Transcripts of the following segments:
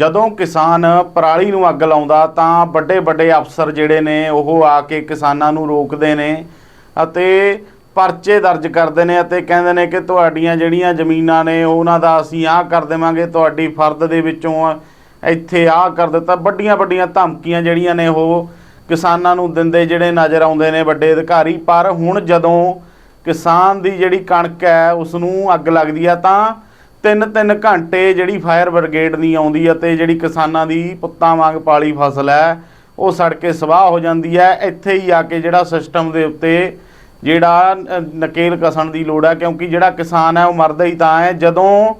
ਜਦੋਂ ਕਿਸਾਨ ਪਰਾਲੀ ਨੂੰ ਅੱਗ ਲਾਉਂਦਾ ਤਾਂ ਵੱਡੇ ਵੱਡੇ ਅਫਸਰ ਜਿਹੜੇ ਨੇ ਉਹ ਆ ਕੇ ਕਿਸਾਨਾਂ ਨੂੰ ਰੋਕਦੇ ਨੇ ਅਤੇ ਪਰਚੇ ਦਰਜ ਕਰਦੇ ਨੇ ਅਤੇ ਕਹਿੰਦੇ ਨੇ ਕਿ ਤੁਹਾਡੀਆਂ ਜਿਹੜੀਆਂ ਜ਼ਮੀਨਾਂ ਨੇ ਉਹਨਾਂ ਦਾ ਅਸੀਂ ਆਹ ਕਰ ਦੇਵਾਂਗੇ, ਤੁਹਾਡੀ ਫਰਦ ਦੇ ਵਿੱਚੋਂ ਇੱਥੇ ਆਹ ਕਰ ਦਿੱਤਾ। ਵੱਡੀਆਂ ਵੱਡੀਆਂ ਧਮਕੀਆਂ ਜਿਹੜੀਆਂ ਨੇ ਉਹ ਕਿਸਾਨਾਂ ਨੂੰ ਦਿੰਦੇ ਜਿਹੜੇ ਨਜ਼ਰ ਆਉਂਦੇ ਨੇ ਵੱਡੇ ਅਧਿਕਾਰੀ। ਪਰ ਹੁਣ ਜਦੋਂ ਕਿਸਾਨ ਦੀ ਜਿਹੜੀ ਕਣਕ ਹੈ ਉਸ ਨੂੰ ਅੱਗ ਲੱਗਦੀ ਆ ਤਾਂ ਤਿੰਨ ਤਿੰਨ ਘੰਟੇ ਜਿਹੜੀ ਫਾਇਰ ਬ੍ਰਿਗੇਡ ਨਹੀਂ ਆਉਂਦੀ ਅਤੇ ਜਿਹੜੀ ਕਿਸਾਨਾਂ ਦੀ ਪੁੱਤਾਂ ਵਾਂਗ ਪਾਲੀ ਫਸਲ ਹੈ, ਉਹ ਸੜ ਕੇ ਸਵਾਹ ਹੋ ਜਾਂਦੀ ਹੈ। ਇੱਥੇ ਹੀ ਆ ਕੇ ਜਿਹੜਾ ਸਿਸਟਮ ਦੇ ਉੱਤੇ ਜਿਹੜਾ ਨਕੇਲ ਕਸਣ ਦੀ ਲੋੜ ਹੈ, ਕਿਉਂਕਿ ਜਿਹੜਾ ਕਿਸਾਨ ਹੈ, ਉਹ ਮਰਦਾ ਹੀ ਤਾਂ ਹੈ। ਜਦੋਂ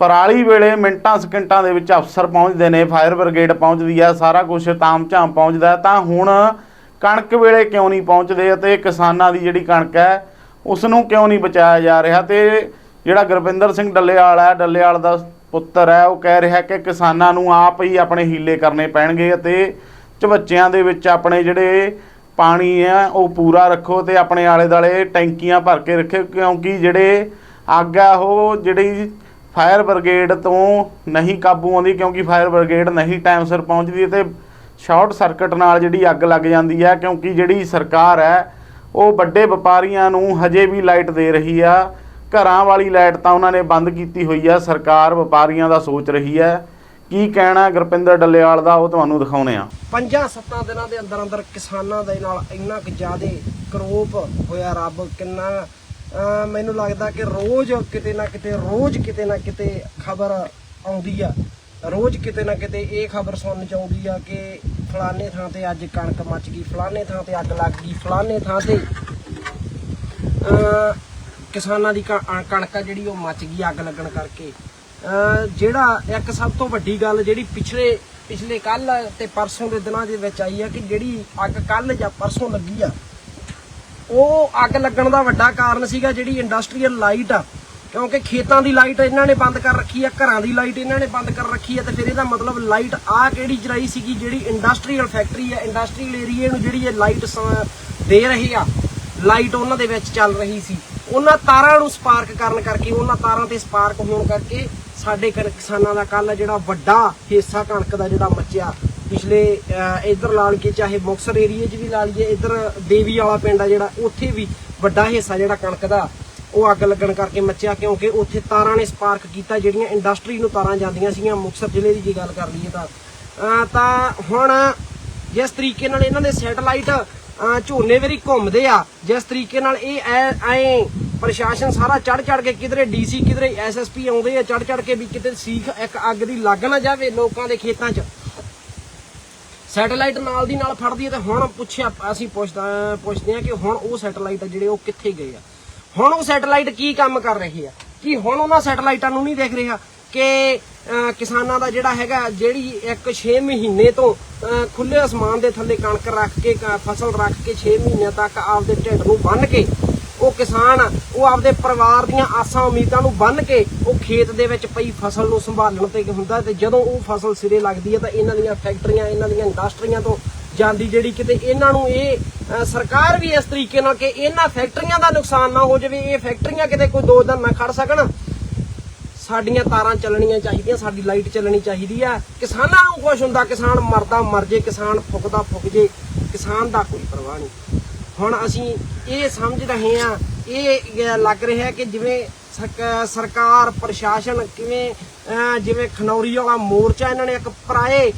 ਪਰਾਲੀ ਵੇਲੇ ਮਿੰਟਾਂ, ਸਕਿੰਟਾਂ ਦੇ ਵਿੱਚ ਅਫਸਰ ਪਹੁੰਚਦੇ ਨੇ, ਫਾਇਰ ਬ੍ਰਿਗੇਡ ਪਹੁੰਚਦੀ ਹੈ, ਸਾਰਾ ਕੁਝ ਤਾਮ-ਝਾਮ ਪਹੁੰਚਦਾ ਤਾਂ ਹੁਣ ਕਣਕ ਵੇਲੇ ਕਿਉਂ ਨਹੀਂ ਪਹੁੰਚਦੇ ਅਤੇ ਕਿਸਾਨਾਂ ਦੀ ਜਿਹੜੀ ਕਣਕ ਹੈ ਉਸ ਨੂੰ ਕਿਉਂ ਨਹੀਂ ਬਚਾਇਆ ਜਾ ਰਿਹਾ? ਤੇ ਜਿਹੜਾ ਗੁਰਵਿੰਦਰ ਸਿੰਘ ਡੱਲੇਵਾਲ ਹੈ, ਡੱਲੇਵਾਲ ਦਾ ਪੁੱਤਰ ਹੈ, ਉਹ ਕਹਿ ਰਿਹਾ ਕਿ ਕਿਸਾਨਾਂ ਨੂੰ ਆਪ ਹੀ ਆਪਣੇ ਹੀਲੇ ਕਰਨੇ ਪੈਣਗੇ ਅਤੇ ਚਵੱਚਿਆਂ ਦੇ ਵਿੱਚ ਆਪਣੇ ਜਿਹੜੇ ਪਾਣੀ ਹੈ, ਉਹ ਪੂਰਾ ਰੱਖੋ ਤੇ ਆਪਣੇ ਆਲੇ ਦਾਲੇ ਟੈਂਕੀਆਂ ਭਰ ਕੇ ਰੱਖੋ ਕਿਉਂਕਿ ਜਿਹੜੇ ਅੱਗ ਆ ਉਹ ਜਿਹੜੀ ਫਾਇਰ ਬ੍ਰਿਗੇਡ ਤੋਂ ਨਹੀਂ ਕਾਬੂ ਆਉਂਦੀ, ਕਿਉਂਕਿ ਫਾਇਰ ਬ੍ਰਿਗੇਡ ਨਹੀਂ ਟਾਈਮ ਸਿਰ ਪਹੁੰਚਦੀ ਤੇ ਸ਼ਾਰਟ ਸਰਕਟ ਨਾਲ ਜਿਹੜੀ ਅੱਗ ਲੱਗ ਜਾਂਦੀ ਹੈ, ਕਿਉਂਕਿ ਜਿਹੜੀ ਸਰਕਾਰ ਹੈ, ਉਹ ਵੱਡੇ ਵਪਾਰੀਆਂ ਨੂੰ ਹਜੇ ਵੀ ਲਾਈਟ ਦੇ ਰਹੀ ਆ। ਘਰਾਂ ਵਾਲੀ ਲਾਈਟ ਤਾਂ ਉਹਨਾਂ ਨੇ ਬੰਦ ਕੀਤੀ ਹੋਈ ਹੈ ਸਰਕਾਰ ਵਪਾਰੀਆਂ ਦਾ ਸੋਚ ਰਹੀ ਹੈ ਕੀ ਕਹਿਣਾ ਗੁਰਪਿੰਦਰ ਡੱਲੇਵਾਲ ਦਾ, ਉਹ ਤੁਹਾਨੂੰ ਦਿਖਾਉਣੇ ਆ। ਪੰਜਾਂ ਸੱਤਾਂ ਦਿਨਾਂ ਦੇ ਅੰਦਰ ਅੰਦਰ ਕਿਸਾਨਾਂ ਦੇ ਨਾਲ ਇੰਨਾ ਕੁ ਜ਼ਿਆਦੇ ਕਰੋਪ ਹੋਇਆ ਰੱਬ, ਕਿੰਨਾ ਮੈਨੂੰ ਲੱਗਦਾ ਕਿ ਰੋਜ਼ ਕਿਤੇ ਨਾ ਕਿਤੇ, ਰੋਜ਼ ਕਿਤੇ ਨਾ ਕਿਤੇ ਖਬਰ ਆਉਂਦੀ ਆ। ਰੋਜ਼ ਕਿਤੇ ਨਾ ਕਿਤੇ ਇਹ ਖਬਰ ਸੁਣਨ ਚ ਆਉਂਦੀ ਆ ਕਿ ਫਲਾਣੇ ਥਾਂ ਤੇ ਅੱਜ ਕਣਕ ਮੱਚ ਗਈ, ਫਲਾਣੇ ਥਾਂ ਤੇ ਅੱਗ ਲੱਗ ਗਈ, ਫਲਾਣੇ ਥਾਂ ਤੇ, ਅਹ ਕਿਸਾਨਾਂ ਦੀ ਕ- ਕਣਕ ਆ ਜਿਹੜੀ ਉਹ ਮੱਚ ਗਈ ਅੱਗ ਲੱਗਣ ਕਰਕੇ। ਜਿਹੜਾ ਇੱਕ ਸਭ ਤੋਂ ਵੱਡੀ ਗੱਲ ਜਿਹੜੀ ਪਿਛਲੇ ਪਿਛਲੇ ਕੱਲ ਤੇ ਪਰਸੋਂ ਦੇ ਦਿਨਾਂ ਦੇ ਵਿੱਚ ਆਈ ਆ ਕਿ ਜਿਹੜੀ ਅੱਗ ਕੱਲ ਜਾਂ ਪਰਸੋਂ ਲੱਗੀ ਆ, ਉਹ ਅੱਗ ਲੱਗਣ ਦਾ ਵੱਡਾ ਕਾਰਨ ਸੀਗਾ ਜਿਹੜੀ ਇੰਡਸਟਰੀਅਲ ਲਾਈਟ ਆ। ਕਿਉਂਕਿ ਖੇਤਾਂ ਦੀ ਲਾਈਟ ਇਹਨਾਂ ਨੇ ਬੰਦ ਕਰ ਰੱਖੀ ਆ, ਘਰਾਂ ਦੀ ਲਾਈਟ ਇਹਨਾਂ ਨੇ ਬੰਦ ਕਰ ਰੱਖੀ ਆ ਤੇ ਫਿਰ ਇਹਦਾ ਮਤਲਬ ਲਾਈਟ ਆ ਕਿਹੜੀ ਜਰਾਈ ਸੀਗੀ ਜਿਹੜੀ ਇੰਡਸਟਰੀਅਲ ਫੈਕਟਰੀ ਆ, ਇੰਡਸਟਰੀਅਲ ਏਰੀਏ ਨੂੰ ਜਿਹੜੀ ਇਹ ਲਾਈਟ ਦੇ ਰਹੀ ਆ, ਲਾਈਟ ਉਹਨਾਂ ਦੇ ਵਿੱਚ ਚੱਲ ਰਹੀ ਸੀ। ਉਹਨਾਂ ਤਾਰਾਂ ਨੂੰ ਸਪਾਰਕ ਕਰਨ ਕਰਕੇ ਉਹਨਾਂ ਤਾਰਾਂ ਤੇ ਸਪਾਰਕ ਹੋਣ ਕਰਕੇ ਸਾਡੇ ਕਿਸਾਨਾਂ ਦਾ ਕੱਲ ਜਿਹੜਾ ਵੱਡਾ ਹਿੱਸਾ ਕਣਕ ਦਾ ਜਿਹੜਾ ਮੱਚਿਆ ਪਿਛਲੇ ਅਹ, ਇੱਧਰ ਲਾ ਚਾਹੇ ਮੁਕਸਰ ਏਰੀਏ 'ਚ ਵੀ ਲਾ ਲਈਏ ਇੱਧਰ ਦੇਵੀ ਵਾਲਾ ਪਿੰਡ ਆ ਜਿਹੜਾ ਉੱਥੇ ਵੀ ਵੱਡਾ ਹਿੱਸਾ ਜਿਹੜਾ ਕਣਕ ਦਾ ਉਹ ਅੱਗ ਲੱਗਣ ਕਰਕੇ ਮੱਚਿਆ ਕਿਉਂਕਿ ਉੱਥੇ ਤਾਰਾਂ ਨੇ ਸਪਾਰਕ ਕੀਤਾ ਜਿਹੜੀਆਂ ਇੰਡਸਟਰੀ ਨੂੰ ਤਾਰਾਂ ਜਾਂਦੀਆਂ ਸੀਗੀਆਂ ਮੁਕਸਰ ਜ਼ਿਲ੍ਹੇ ਦੀ ਜੇ ਗੱਲ ਕਰ ਲਈਏ ਤਾਂ। ਅਹ, ਤਾਂ ਹੁਣ ਜਿਸ ਤਰੀਕੇ ਨਾਲ ਇਹਨਾਂ ਦੇ ਸੈਟਲਾਈਟ ਝੋਨੇ ਵੇਰੀ ਘੁੰਮਦੇ ਆ। ਜਿਸ ਤਰੀਕੇ ਨਾਲ ਇਹ ਐ ਪ੍ਰਸ਼ਾਸਨ ਸਾਰਾ ਚੜ ਚੜ ਕੇ ਕਿਧਰੇ ਡੀਸੀ, ਕਿਧਰੇ ਐਸਐਸਪੀ ਆਉਂਦੇ ਆ ਚੜ ਚੜ ਕੇ ਵੀ ਕਿਤੇ ਸੀਖ ਇੱਕ ਅੱਗ ਦੀ ਲੱਗ ਨਾ ਜਾਵੇ ਲੋਕਾਂ ਦੇ ਖੇਤਾਂ 'ਚ। ਸੈਟੇਲਾਈਟ ਨਾਲ ਦੀ ਨਾਲ ਫੜਦੀ ਹੈ ਤੇ ਹੁਣ ਪੁੱਛਿਆ, ਅਸੀਂ ਪੁੱਛਦਾ ਪੁੱਛਦੇ ਆ ਕਿ ਹੁਣ ਉਹ ਸੈਟੇਲਾਈਟ ਆ ਜਿਹੜੇ ਉਹ ਕਿੱਥੇ ਗਏ ਆ? ਹੁਣ ਉਹ ਸੈਟੇਲਾਈਟ ਕੀ ਕੰਮ ਕਰ ਰਹੇ ਆ? ਕੀ ਹੁਣ ਉਹਨਾਂ ਸੈਟੇਲਾਈਟਾਂ ਨੂੰ ਨਹੀਂ ਦੇਖ ਰਿਹਾ? ਕਿ ਅਹ, ਕਿਸਾਨਾਂ ਦਾ ਜਿਹੜਾ ਹੈਗਾ ਜਿਹੜੀ ਇੱਕ 6 ਮਹੀਨੇ ਤੋਂ ਖੁੱਲੇ ਅਸਮਾਨ ਦੇ ਥੱਲੇ ਕਣਕ ਰੱਖ ਕੇ ਫਸਲ ਰੱਖ ਕੇ 6 ਮਹੀਨਿਆਂ ਤੱਕ ਆਪਦੇ ਢਿੱਡ ਨੂੰ ਬੰਨ ਕੇ ਉਹ ਕਿਸਾਨ ਉਹ ਆਪਦੇ ਪਰਿਵਾਰ ਦੀਆਂ ਆਸਾਂ ਉਮੀਦਾਂ ਨੂੰ ਬੰਨ ਕੇ ਉਹ ਖੇਤ ਦੇ ਵਿੱਚ ਪਈ ਫਸਲ ਨੂੰ ਸੰਭਾਲਣ ਤੇ ਹੁੰਦਾ ਤੇ ਜਦੋਂ ਉਹ ਫਸਲ ਸਿਰੇ ਲੱਗਦੀ ਹੈ ਤਾਂ ਇਹਨਾਂ ਦੀਆਂ ਫੈਕਟਰੀਆਂ ਇਹਨਾਂ ਦੀਆਂ ਇੰਡਸਟਰੀਆਂ ਤੋਂ ਜਾਂਦੀ ਜਿਹੜੀ ਕਿਤੇ ਇਹਨਾਂ ਨੂੰ ਇਹ ਸਰਕਾਰ ਵੀ ਇਸ ਤਰੀਕੇ ਨਾਲ ਕਿ ਇਹਨਾਂ ਫੈਕਟਰੀਆਂ ਦਾ ਨੁਕਸਾਨ ਨਾ ਹੋ ਜਾਵੇ ਇਹ ਫੈਕਟਰੀਆਂ ਕਿਤੇ ਕੋਈ ਦੋ ਦਿਨ ਨਾ ਖੜ ਸਕਣ। ਸਾਡੀਆਂ ਤਾਰਾਂ ਚੱਲਣੀਆਂ ਚਾਹੀਦੀਆਂ, ਸਾਡੀ ਲਾਈਟ ਚੱਲਣੀ ਚਾਹੀਦੀ ਆ। ਕਿਸਾਨਾਂ ਨੂੰ ਖੁਸ਼ ਹੁੰਦਾ, ਕਿਸਾਨ ਮਰਦਾ, ਮਰ ਜੇ, ਕਿਸਾਨ ਫੁੱਕਦਾ ਫੁੱਕ ਜੇ, ਕਿਸਾਨ ਦਾ ਕੋਈ ਪਰਵਾਹ ਨਹੀਂ। ਹੁਣ ਅਸੀਂ ਇਹ ਸਮਝ ਰਹੇ ਆ ਇਹ ਲੱਗ ਰਿਹਾ ਕਿ ਜਿਵੇਂ ਸਰਕਾਰ, ਪ੍ਰਸ਼ਾਸਨ ਕਿਵੇਂ ਜਿਵੇਂ ਖਨੌਰੀ ਵਾਲਾ ਮੋਰਚਾ ਇਹਨਾਂ ਨੇ ਇੱਕ ਪਰਾਏ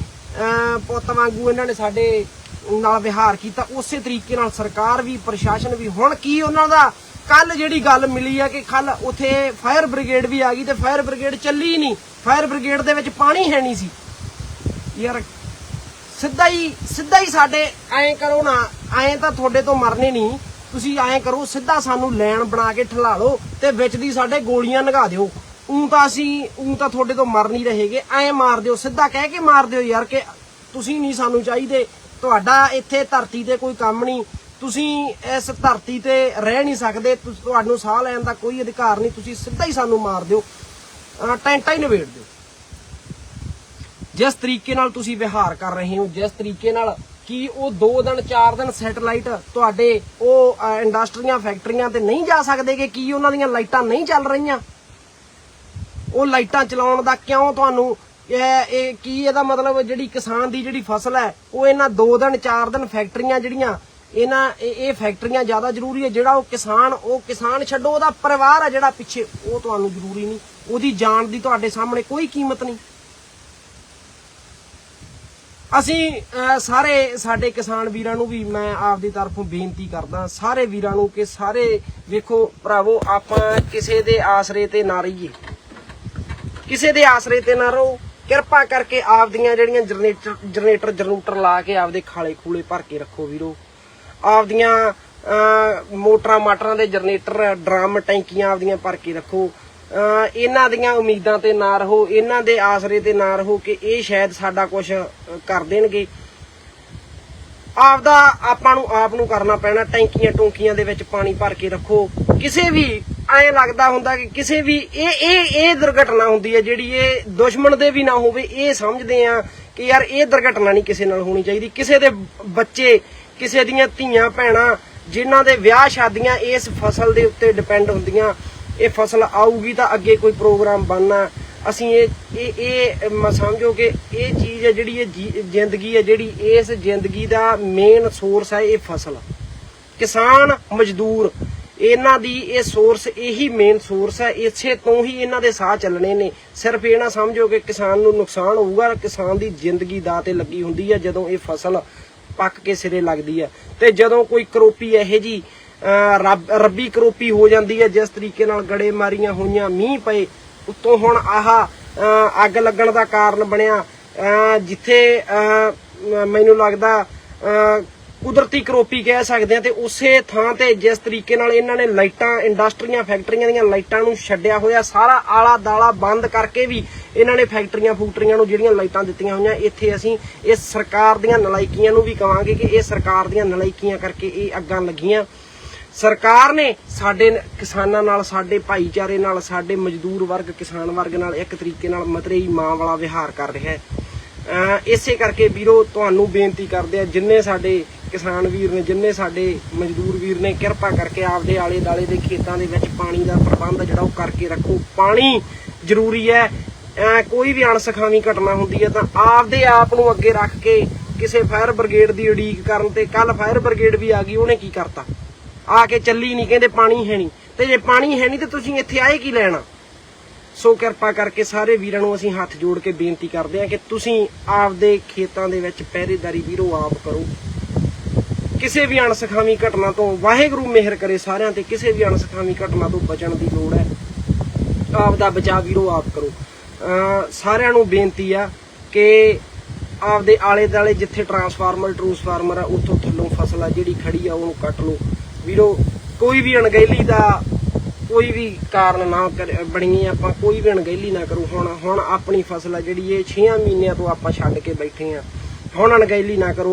ਪੁੱਤ ਵਾਂਗੂ ਇਹਨਾਂ ਨੇ ਸਾਡੇ ਨਾਲ ਵਿਹਾਰ ਕੀਤਾ, ਉਸੇ ਤਰੀਕੇ ਨਾਲ ਸਰਕਾਰ ਵੀ, ਪ੍ਰਸ਼ਾਸਨ ਵੀ। ਹੁਣ ਕੀ ਉਹਨਾਂ ਦਾ ਕੱਲ ਜਿਹੜੀ ਗੱਲ ਮਿਲੀ ਆ ਕਿ ਕੱਲ ਉਥੇ ਫਾਇਰ ਬ੍ਰਿਗੇਡ ਵੀ ਆ ਗਈ ਤੇ ਫਾਇਰ ਬ੍ਰਿਗੇਡ ਚੱਲੀ ਨਹੀਂ। ਫਾਇਰ ਬ੍ਰਿਗੇਡ ਦੇ ਵਿੱਚ ਪਾਣੀ ਹੈ ਨਹੀਂ ਸੀ। ਯਾਰ, ਸਿੱਧਾ ਹੀ ਸਿੱਧਾ ਹੀ ਸਾਡੇ ਐਂ ਕਰੋ ਨਾ, ਐਂ ਤਾਂ ਤੁਹਾਡੇ ਤੋਂ ਮਰਨੇ ਨਹੀਂ। ਤੁਸੀਂ ਐਂ ਕਰੋ, ਸਿੱਧਾ ਸਾਨੂੰ ਲੈਣ ਬਣਾ ਕੇ ਠਲਾ ਲਓ ਤੇ ਵਿੱਚ ਦੀ ਸਾਡੇ ਗੋਲੀਆਂ ਲਗਾ ਦਿਓ। ਉਂ ਤਾਂ ਅਸੀਂ, ਉਂ ਤਾਂ ਤੁਹਾਡੇ ਤੋਂ ਮਰ ਨਹੀਂ ਰਹੇਗੇ। ਐਂ ਮਾਰ ਦਿਓ, ਸਿੱਧਾ ਕਹਿ ਕੇ ਮਾਰ ਦਿਓ ਯਾਰ ਕਿ ਤੁਸੀਂ ਨਹੀਂ ਸਾਨੂੰ ਚਾਹੀਦੇ। ਤੁਹਾਡਾ ਇੱਥੇ ਧਰਤੀ ਤੇ ਕੋਈ ਕੰਮ ਨਹੀਂ। ਤੁਸੀਂ ਇਸ ਧਰਤੀ ਤੇ ਰਹਿ ਨਹੀਂ ਸਕਦੇ ਤੁਹਾਨੂੰ ਸਾਹ ਲੈਣ ਦਾ ਕੋਈ ਅਧਿਕਾਰ ਨਹੀਂ, ਤੁਸੀਂ ਸਿੱਧਾ ਹੀ ਸਾਨੂੰ ਮਾਰ ਦਿਓ, ਅਹ ਟੈਂਟਾ ਹੀ ਨਿਬੇੜ ਦਿਓ। ਜਿਸ ਤਰੀਕੇ ਨਾਲ ਤੁਸੀਂ ਵਿਹਾਰ ਕਰ ਰਹੇ ਹੋ, ਜਿਸ ਤਰੀਕੇ ਨਾਲ ਕੀ ਉਹ 2 ਦਿਨ 4 ਦਿਨ ਸੈਟਲਾਈਟ ਤੁਹਾਡੇ ਉਹ ਇੰਡਸਟਰੀਆਂ, ਫੈਕਟਰੀਆਂ ਤੇ ਨਹੀਂ ਜਾ ਸਕਦੇ ਕਿ ਕੀ ਉਹਨਾਂ ਦੀਆਂ ਲਾਈਟਾਂ ਨਹੀਂ ਚੱਲ ਰਹੀਆਂ। ਉਹ ਲਾਈਟਾਂ ਚਲਾਉਣ ਦਾ ਕਿਉਂ ਤੁਹਾਨੂੰ, ਇਹ ਇਹ ਕੀ ਇਹਦਾ ਮਤਲਬ ਜਿਹੜੀ ਕਿਸਾਨ ਦੀ ਜਿਹੜੀ ਫਸਲ ਹੈ, ਉਹ ਇਹਨਾਂ 2 ਦਿਨ 4 ਦਿਨ ਫੈਕਟਰੀਆਂ ਜਿਹੜੀਆਂ ਇਹਨਾਂ ਇਹ ਫੈਕਟਰੀਆਂ ਜ਼ਿਆਦਾ ਜ਼ਰੂਰੀ ਹੈ, ਜਿਹੜਾ ਉਹ ਕਿਸਾਨ ਉਹ ਕਿਸਾਨ ਛੱਡੋ, ਉਹਦਾ ਪਰਿਵਾਰ ਆ ਜਿਹੜਾ ਪਿੱਛੇ, ਉਹ ਤੁਹਾਨੂੰ ਜ਼ਰੂਰੀ ਨਹੀਂ। ਉਹਦੀ ਜਾਨ ਦੀ ਤੁਹਾਡੇ ਸਾਹਮਣੇ ਕੋਈ ਕੀਮਤ ਨਹੀਂ। ਅਸੀਂ ਸਾਰੇ ਸਾਡੇ ਕਿਸਾਨ ਵੀਰਾਂ ਨੂੰ ਵੀ ਮੈਂ ਆਪਦੀ ਤਰਫੋਂ ਬੇਨਤੀ ਕਰਦਾ ਸਾਰੇ ਵੀਰਾਂ ਨੂੰ ਕਿ ਸਾਰੇ ਵੇਖੋ ਭਰਾਵੋ, ਆਪਾਂ ਕਿਸੇ ਦੇ ਆਸਰੇ ਤੇ ਨਾ ਰਹੀਏ। ਕਿਸੇ ਦੇ ਆਸਰੇ ਤੇ ਨਾ ਰਹੋ। ਕਿਰਪਾ ਕਰਕੇ ਆਪਦੀਆਂ ਜਿਹੜੀਆਂ ਜਨਰੇਟਰ ਜਨਰੇਟਰ ਜਨਰੂਟਰ ਲਾ ਕੇ ਆਪਦੇ ਖਾਲੇ ਖੂਲੇ ਭਰ ਕੇ ਰੱਖੋ ਵੀਰੋ। ਆਪਦੀਆਂ ਮੋਟਰਾਂ ਮਾਟਰਾਂ ਦੇ ਜਨਰੇਟਰ ਡਰਮ ਟੈਂਕੀਆਂ ਆਪਦੀਆਂ ਭਰ ਕੇ ਰੱਖੋ। ਅਹ, ਇਹਨਾਂ ਦੀਆਂ ਉਮੀਦਾਂ ਤੇ ਨਾ ਰਹੋ ਇਹਨਾਂ ਦੇ ਆਸਰੇ ਤੇ ਨਾ ਰਹੋ ਕਿ ਇਹ ਸ਼ਾਇਦ ਸਾਡਾ ਕੁਝ ਕਰ ਦੇਣਗੇ। ਆਪਦਾ ਆਪਾਂ ਨੂੰ ਆਪ ਨੂੰ ਕਰਨਾ ਪੈਣਾ ਟੈਂਕੀਆਂ ਟੋਂਕੀਆਂ ਦੇ ਵਿੱਚ ਪਾਣੀ ਭਰ ਕੇ ਰੱਖੋ। ਕਿਸੇ ਵੀ ਐ ਲੱਗਦਾ ਹੁੰਦਾ ਕਿ ਕਿਸੇ ਵੀ ਇਹ ਇਹ ਇਹ ਦੁਰਘਟਨਾ ਹੁੰਦੀ ਹੈ ਜਿਹੜੀ ਇਹ ਦੁਸ਼ਮਣ ਦੇ ਵੀ ਨਾ ਹੋਵੇ ਇਹ ਸਮਝਦੇ ਆ ਕਿ ਯਾਰ ਇਹ ਦੁਰਘਟਨਾ ਨਹੀਂ ਕਿਸੇ ਨਾਲ ਹੋਣੀ ਚਾਹੀਦੀ। ਕਿਸੇ ਦੇ ਬੱਚੇ ਕਿਸੇ ਦੀਆਂ ਧੀਆਂ ਭੈਣਾਂ ਜਿਨ੍ਹਾਂ ਦੇ ਵਿਆਹ ਸ਼ਾਦੀਆਂ ਇਸ ਫਸਲ ਦੇ ਉੱਤੇ ਡਿਪੈਂਡ ਹੁੰਦੀਆਂ, ਇਹ ਫਸਲ ਆਊਗੀ ਤਾਂ ਅੱਗੇ ਕੋਈ ਪ੍ਰੋਗਰਾਮ ਬਣਨਾ ਅਸੀਂ ਇਹ ਇਹ ਇਹ ਸਮਝੋ ਕਿ ਇਹ ਚੀਜ਼ ਹੈ ਜਿਹੜੀ ਇਹ ਜ਼ਿੰਦਗੀ ਹੈ, ਜਿਹੜੀ ਇਸ ਜ਼ਿੰਦਗੀ ਦਾ ਮੇਨ ਸੋਰਸ ਹੈ ਇਹ ਫਸਲ। ਕਿਸਾਨ, ਮਜ਼ਦੂਰ, ਇਹਨਾਂ ਦੀ ਇਹ ਸੋਰਸ ਇਹੀ ਮੇਨ ਸੋਰਸ ਹੈ, ਇਸੇ ਤੋਂ ਹੀ ਇਹਨਾਂ ਦੇ ਸਾਹ ਚੱਲਣੇ ਨੇ। ਸਿਰਫ ਇਹ ਨਾ ਸਮਝੋ ਕਿ ਕਿਸਾਨ ਨੂੰ ਨੁਕਸਾਨ ਹੋਊਗਾ, ਕਿਸਾਨ ਦੀ ਜ਼ਿੰਦਗੀ ਦਾ ਤੇ ਲੱਗੀ ਹੁੰਦੀ ਹੈ ਜਦੋਂ ਇਹ ਫਸਲ ਪੱਕ ਕੇ ਸਿਰੇ ਲੱਗਦੀ ਹੈ। ਤੇ ਜਦੋਂ ਕੋਈ ਕਰੋਪੀ ਇਹੋ ਜੀ ਰੱਬੀ ਕਰੋਪੀ ਹੋ ਜਾਂਦੀ ਹੈ ਜਿਸ ਤਰੀਕੇ ਨਾਲ ਗੜੇ ਮਾਰੀਆਂ ਹੋਈਆਂ ਮੀਂਹ ਪਏ ਉੱਤੋਂ ਹੁਣ ਆਹ ਅੱਗ ਲੱਗਣ ਦਾ ਕਾਰਨ ਬਣਿਆ। ਅਹ, ਜਿੱਥੇ ਮੈਨੂੰ ਲੱਗਦਾ ਅਹ, ਕੁਦਰਤੀ ਕਰੋਪੀ ਕਹਿ ਸਕਦੇ ਆ ਤੇ ਉਸੇ ਥਾਂ ਤੇ ਜਿਸ ਤਰੀਕੇ ਨਾਲ ਇਹਨਾਂ ਨੇ ਲਾਈਟਾਂ ਇੰਡਸਟਰੀਆਂ ਫੈਕਟਰੀਆਂ ਦੀਆਂ ਲਾਈਟਾਂ ਨੂੰ ਛੱਡਿਆ ਹੋਇਆ ਸਾਰਾ ਆਲਾ ਦਾਲਾ ਬੰਦ ਕਰਕੇ ਵੀ ਇਹਨਾਂ ਨੇ ਫੈਕਟਰੀਆਂ ਫੂਕਟਰੀਆਂ ਨੂੰ ਜਿਹੜੀਆਂ ਲਾਈਟਾਂ ਦਿੱਤੀਆਂ ਹੋਈਆਂ, ਇੱਥੇ ਅਸੀਂ ਇਹ ਸਰਕਾਰ ਦੀਆਂ ਨਲਾਇਕੀਆਂ ਨੂੰ ਵੀ ਕਵਾਂਗੇ ਕਿ ਇਹ ਸਰਕਾਰ ਦੀਆਂ ਨਲਾਇਕੀਆਂ ਕਰਕੇ ਇਹ ਅੱਗਾਂ ਲੱਗੀਆਂ। ਸਰਕਾਰ ਨੇ ਸਾਡੇ ਕਿਸਾਨਾਂ ਨਾਲ, ਸਾਡੇ ਭਾਈਚਾਰੇ ਨਾਲ, ਸਾਡੇ ਮਜ਼ਦੂਰ ਵਰਗ, ਕਿਸਾਨ ਵਰਗ ਨਾਲ ਇੱਕ ਤਰੀਕੇ ਨਾਲ ਮਤਰੇਈ ਮਾਂ ਵਾਲਾ ਵਿਹਾਰ ਕਰ ਰਿਹਾ ਹੈ। ਅਹ ਇਸੇ ਕਰਕੇ ਵੀਰੋ, ਤੁਹਾਨੂੰ ਬੇਨਤੀ ਕਰਦੇ ਆ ਜਿੰਨੇ ਸਾਡੇ ਕਿਸਾਨ ਵੀਰ ਨੇ, ਜਿੰਨੇ ਸਾਡੇ ਮਜ਼ਦੂਰ ਵੀਰ ਨੇ, ਕਿਰਪਾ ਕਰਕੇ ਆਪਦੇ ਆਲੇ ਦਾਲੇ ਦੇ ਖੇਤਾਂ ਦੇ ਵਿੱਚ ਪਾਣੀ ਦਾ ਪ੍ਰਬੰਧ ਜਿਹੜਾ ਉਹ ਕਰਕੇ ਰੱਖੋ। ਪਾਣੀ ਜ਼ਰੂਰੀ ਹੈ ਕੋਈ ਵੀ ਅਣਸਖਾਵੀ ਘਟਨਾ ਹੁੰਦੀ ਹੈ ਤਾਂ ਆਪਦੇ ਆਪ ਨੂੰ ਅੱਗੇ ਰੱਖ ਕੇ ਕਿਸੇ ਫਾਇਰ ਬ੍ਰਿਗੇਡ ਦੀ ਉਡੀਕ ਕਰਨ ਤੇ ਕੱਲ ਫਾਇਰ ਬ੍ਰਿਗੇਡ ਵੀ ਆ ਗਈ, ਉਹਨੇ ਕੀ ਕਰਤਾ? ਆ ਕੇ ਚੱਲੀ ਨਹੀਂ ਕਹਿੰਦੇ ਪਾਣੀ ਹੈ ਨਹੀਂ ਤੇ ਜੇ ਪਾਣੀ ਹੈ ਨਹੀਂ ਤੇ ਤੁਸੀਂ ਇੱਥੇ ਆਏ ਕੀ ਲੈਣਾ? ਸੋ ਕਿਰਪਾ ਕਰਕੇ ਸਾਰੇ ਵੀਰਾਂ ਨੂੰ ਅਸੀਂ ਹੱਥ ਜੋੜ ਕੇ ਬੇਨਤੀ ਕਰਦੇ ਹਾਂ ਕਿ ਤੁਸੀਂ ਆਪਦੇ ਖੇਤਾਂ ਦੇ ਵਿੱਚ ਪਹਿਰੇਦਾਰੀ ਵੀਰੋ ਆਪ ਕਰੋ। ਕਿਸੇ ਵੀ ਅਣਸਖਾਵੀ ਘਟਨਾ ਤੋਂ ਵਾਹਿਗੁਰੂ ਮਿਹਰ ਕਰੇ ਸਾਰਿਆਂ ਤੇ, ਕਿਸੇ ਵੀ ਅਣਸਖਾਵੀ ਘਟਨਾ ਤੋਂ ਬਚਣ ਦੀ ਲੋੜ ਹੈ। ਆਪ ਦਾ ਬਚਾਅ ਵੀਰੋ ਆਪ ਕਰੋ। ਸਾਰਿਆਂ ਨੂੰ ਬੇਨਤੀ ਆ ਕਿ ਆਪਦੇ ਆਲੇ ਦਾਲੇ ਜਿੱਥੇ ਟਰਾਂਸਫਾਰਮਰ ਟਰੂਸਫਾਰਮਰ ਆ, ਉੱਥੋਂ ਥੱਲੋਂ ਫਸਲ ਆ, ਜਿਹੜੀ ਖੜੀ ਆ, ਉਹਨੂੰ ਕੱਟ ਲਓ। ਵੀਰੋ, ਕੋਈ ਵੀ ਅਣਗਹਿਲੀ ਦਾ ਕੋਈ ਵੀ ਕਾਰਨ ਨਾ ਕਰ- ਬਣੀਏ ਆਪਾਂ, ਕੋਈ ਵੀ ਅਣਗਹਿਲੀ ਨਾ ਕਰੋ। ਹੁਣ ਹੁਣ ਆਪਣੀ ਫਸਲ ਆ ਜਿਹੜੀ, ਇਹ 6 ਮਹੀਨਿਆਂ ਤੋਂ ਆਪਾਂ ਛੱਡ ਕੇ ਬੈਠੇ ਆ। ਹੁਣ ਅਣਗਹਿਲੀ ਨਾ ਕਰੋ।